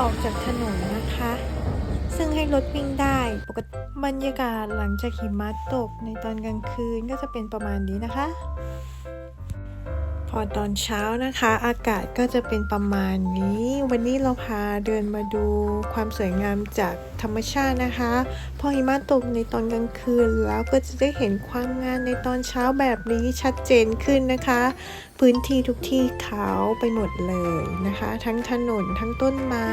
ออกจากถนนนะคะ ซึ่งให้รถวิ่งได้ปกติบรรยากาศหลังจากหิมะตกในตอนกลางคืนก็จะเป็นประมาณนี้นะคะ อตอนเช้านะคะ อากาศก็จะเป็นประมาณนี้ วันนี้เราพาเดินมาดูความสวยงามจากธรรมชาตินะคะ พอหิมะตกในตอนกลางคืนแล้วก็จะได้เห็นความงามในตอนเช้าแบบนี้ชัดเจนขึ้นนะคะ พื้นที่ทุกที่ขาวไปหมดเลยนะคะ ทั้งถนนทั้งต้นไม้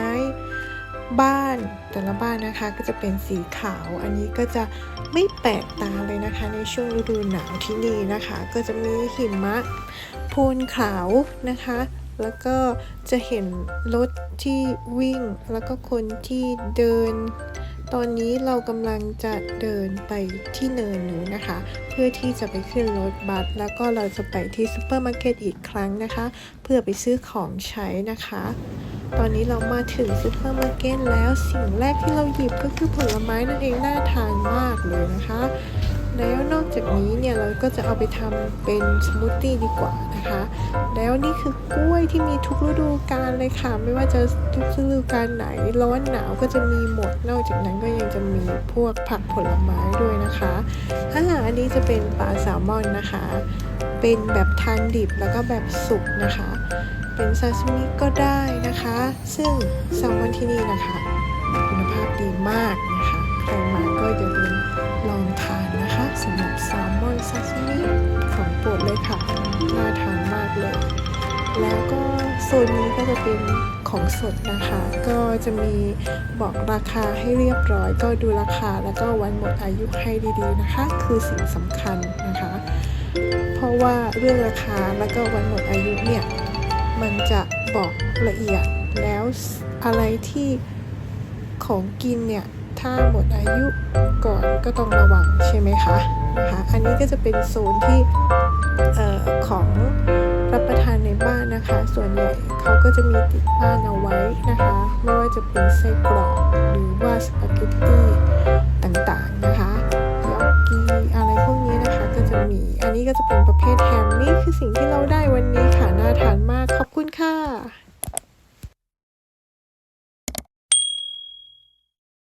บ้านแต่ละบ้านนะคะก็จะเป็นสีขาว อันนี้ก็จะไม่แปลกตาเลยนะคะ ในช่วงฤดูหนาวที่นี่นะคะ ก็จะมีหิมะ โพนขาวนะคะ แล้วก็จะเห็นรถที่วิ่ง แล้วก็คนที่เดิน ตอนนี้เรากำลังจะเดินไปที่เนินนู้นนะคะ เพื่อที่จะไปขึ้นรถบัส แล้วก็เราจะไปที่ซูเปอร์มาร์เก็ตอีกครั้งนะคะ เพื่อไปซื้อของใช้นะคะตอนนี้เรามาถึงซูเปอร์มาร์เก็ตแล้วสิ่งแรกที่เราหยิบก็คือผลไม้นั่นเองน่าทานมากเลยนะคะ แล้วนอกจากนี้เนี่ยเราก็จะเอาไปทำเป็นสมูทตี้ดีกว่านะคะ แล้วนี่คือกล้วยที่มีทุกฤดูกาลเลยค่ะ ไม่ว่าจะทุกฤดูกาลไหนร้อนหนาวก็จะมีหมด นอกจากนั้นก็ยังจะมีพวกผักผลไม้ด้วยนะคะอาหารอันนี้จะเป็นปลาแซลมอนนะคะ เป็นแบบทานดิบแล้วก็แบบสุกนะคะ เป็นซาซิมิก็ได้นะคะ ซึ่งแซลมอนที่นี่นะคะ คุณภาพดีมากนะคะ แล้วก็โซนนี้ก็จะเป็นของสดนะคะ ก็จะมีบอกราคาให้เรียบร้อย ก็ดูราคาแล้วก็วันหมดอายุให้ดีๆนะคะ คือสิ่งสำคัญนะคะ เพราะว่าเรื่องราคาแล้วก็วันหมดอายุเนี่ยมันจะบอกละเอียดแล้วอะไรที่ของกินเนี่ยถ้าหมดอายุก่อนก็ต้องระวังใช่ไหมคะนะคะ อันนี้ก็จะเป็นโซนที่เอ่อของ ทานในบ้านนะคะ ส่วนใหญ่เขาก็จะมีติดบ้านเอาไว้นะคะ ไม่ว่าจะเป็นไส้กรอกหรือว่าสปาเกตตี้ต่างๆนะคะยอกกีอะไรพวกนี้นะคะก็จะมี อันนี้ก็จะเป็นประเภทแฮมนี่คือสิ่งที่เราได้วันนี้ค่ะน่าทานมากขอบคุณค่ะ